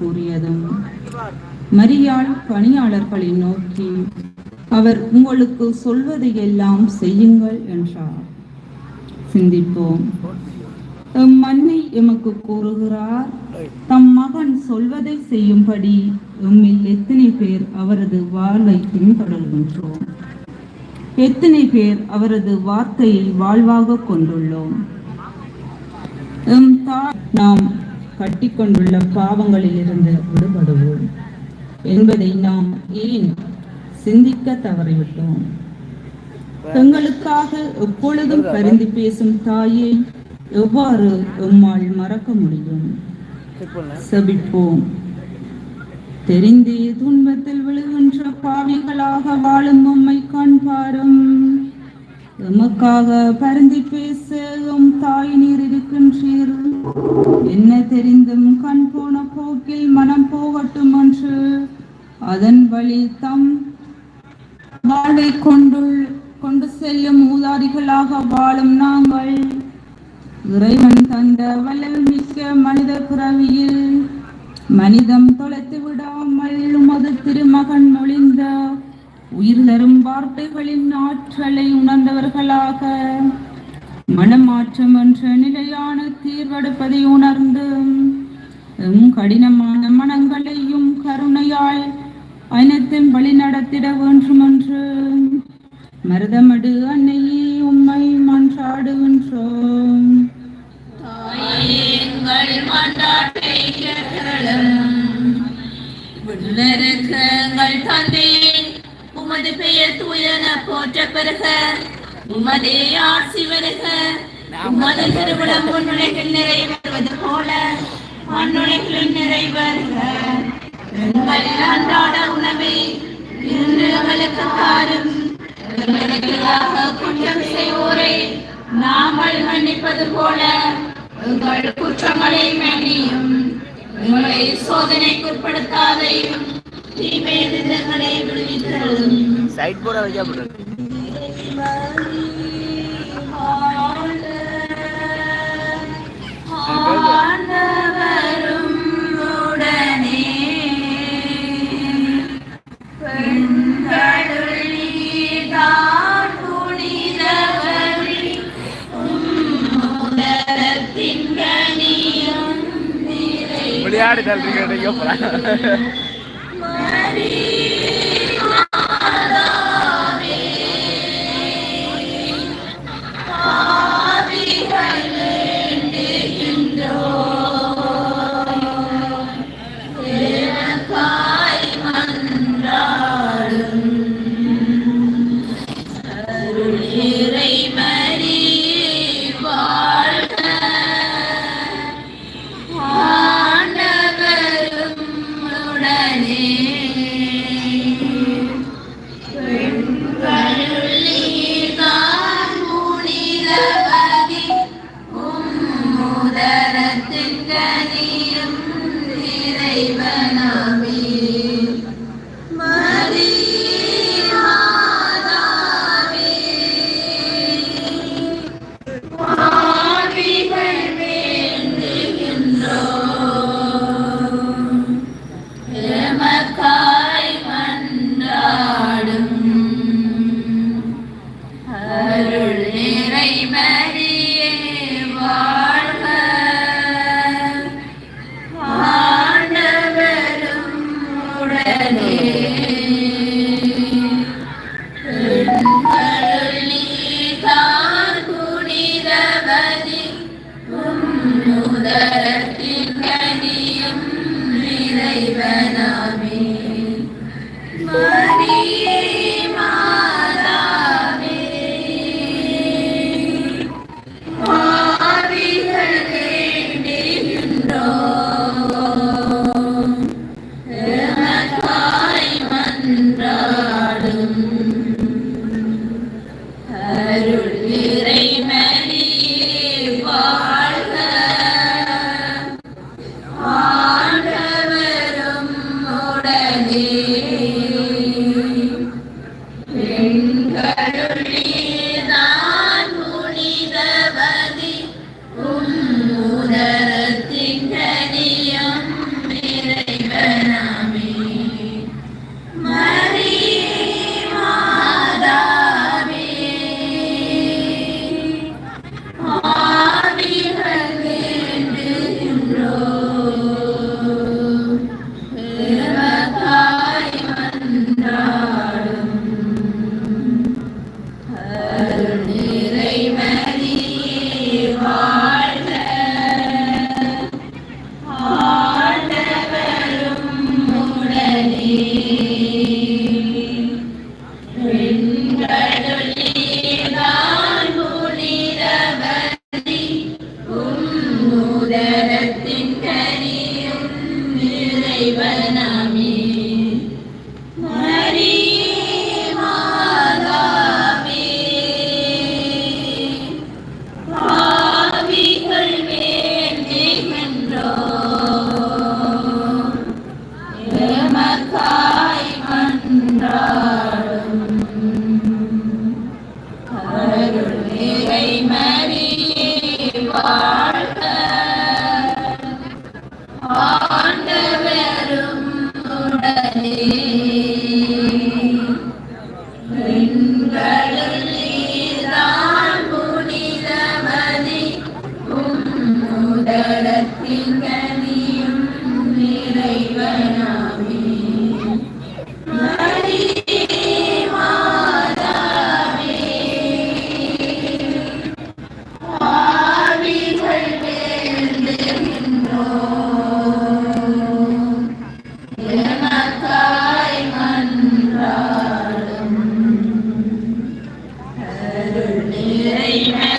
கூறியதும் மரியாள் பணியாளர்களை நோக்கி அவர் உங்களுக்கு சொல்வதையெல்லாம் செய்யுங்கள் என்றார். சிந்திப்போம். எம் மன்னை எமக்கு கூறுகிறார் தம் மகன் சொல்வதை செய்யும்படி எம்மில் எத்தனை பேர் அவரது வாழ்வை பின்தொடர்கின்றோம் எத்தனை பேர் அவரது வார்த்தையை வாழ்வாக கொண்டுள்ளோம்? எம் தாய் நாம் கட்டிக்கொண்டுள்ள பாவங்களில் இருந்து விடுபடுவோம். என்பதை நாம் ஏன் சிந்திக்க தவறிவிட்டோம்? எங்களுக்காக எப்பொழுதும் பரிந்து பேசும் தாயை எவ்வாறு எம்மால் மறக்க முடியும்? செபிப்போம். தெரிந்தே துன்பத்தில் விழுகின்ற பாவிகளாக வாழும் உம்மை காண்பாரும். எமக்காக பருந்தி பேச எம் தாய் நீர் இருக்கின்றீர். என்ன தெரிந்தும் கண் போன போக்கில் மனம் போகட்டும் என்று அதன் வழி தம் வாழ்வை கொண்டு கொண்டு செல்லும் ஊதாரிகளாக வாழும் நாங்கள். இறைவன் தந்த வல்லல் மிக்க மனித பிறவியில் மனிதம் தொலைத்து விடாமல் உமது திருமகன் மொழிந்த உயிர் தரும் வார்த்தைகளின் ஆற்றலை உணர்ந்தவர்களாக மனமாற்றம் என்ற நிலையான தீர்வெடுப்பதை உணர்ந்து எம் கடினமான மனங்களையும் கருணையால் அனைத்தும் வழி நடத்திட வேண்டும் என்று மருதமடு அன்னையே உம்மை மன்றாடுகின்றோம். எங்கள் உமது பெயர் தூயன போற்ற பெருக உமதே ஆட்சி வருக. உமது திருவிழம் முன்னுரைகள் நிறைவேறுவது போல. மண்ணுரைகளில் நிறைவேறுக எங்கள் அன்றாட உணவை இன்று எங்களுக்கு தாரும். எங்களுக்கு எதிராக குற்றம் செய்வோரை. நாங்கள் மன்னிப்பது போல. எங்கள் குற்றங்களை மன்னியும். எங்களை சோதனைக்குட்படுத்தாதையும் தீமை எதிர்களை விடுவித்தரும் சைட் போர்டை வச்சா விளையாடு தள்ளுறீங்க María. Amen. அருள் நிறைவே